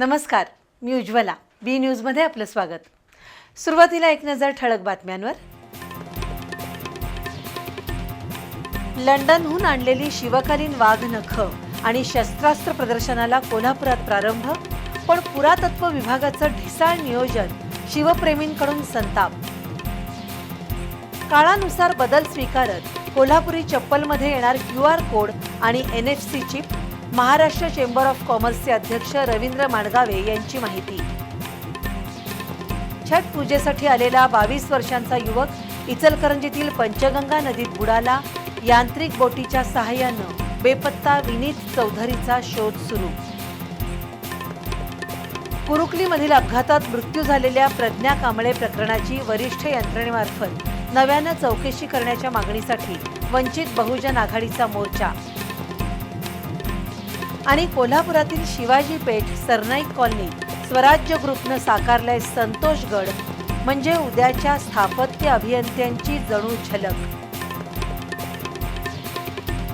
नमस्कार मी उज्ज्वला. बी न्यूजमध्ये आपलं स्वागत. सुरुवातीला एक नजर ठळक बातम्यांवर. लंडनहून आणलेली शिवकालीन वाघ नख आणि शस्त्रास्त्र प्रदर्शनाला कोल्हापुरात प्रारंभ पण पुरातत्व विभागाचं ढिसाळ नियोजन शिवप्रेमींकडून संताप. काळानुसार बदल स्वीकारत कोल्हापुरी चप्पलमध्ये येणार क्यू आर कोड आणि N F C chip Maharashtra chamber of कॉमर्सचे अध्यक्ष रवींद्र माणगावे यांची माहिती. छठ पूजेसाठी आलेला बावीस वर्षांचा युवक इचलकरंजीतील पंचगंगा नदीत बुडाला. यांत्रिक बोटीच्या सहाय्यानं बेपत्ता विनीत चौधरीचा शोध सुरू. कुरुकलीमधील अपघातात मृत्यू झालेल्या प्रज्ञा कांबळे प्रकरणाची वरिष्ठ यंत्रणेमार्फत नव्यानं चौकशी करण्याच्या मागणीसाठी वंचित बहुजन आघाडीचा मोर्चा आणि कोल्हापुरातील शिवाजी पेठ सरनाईक कॉलनी स्वराज्य ग्रुपनं साकारलंय संतोषगड. म्हणजे उद्याच्या स्थापत्य अभियंत्यांची जणू झलक.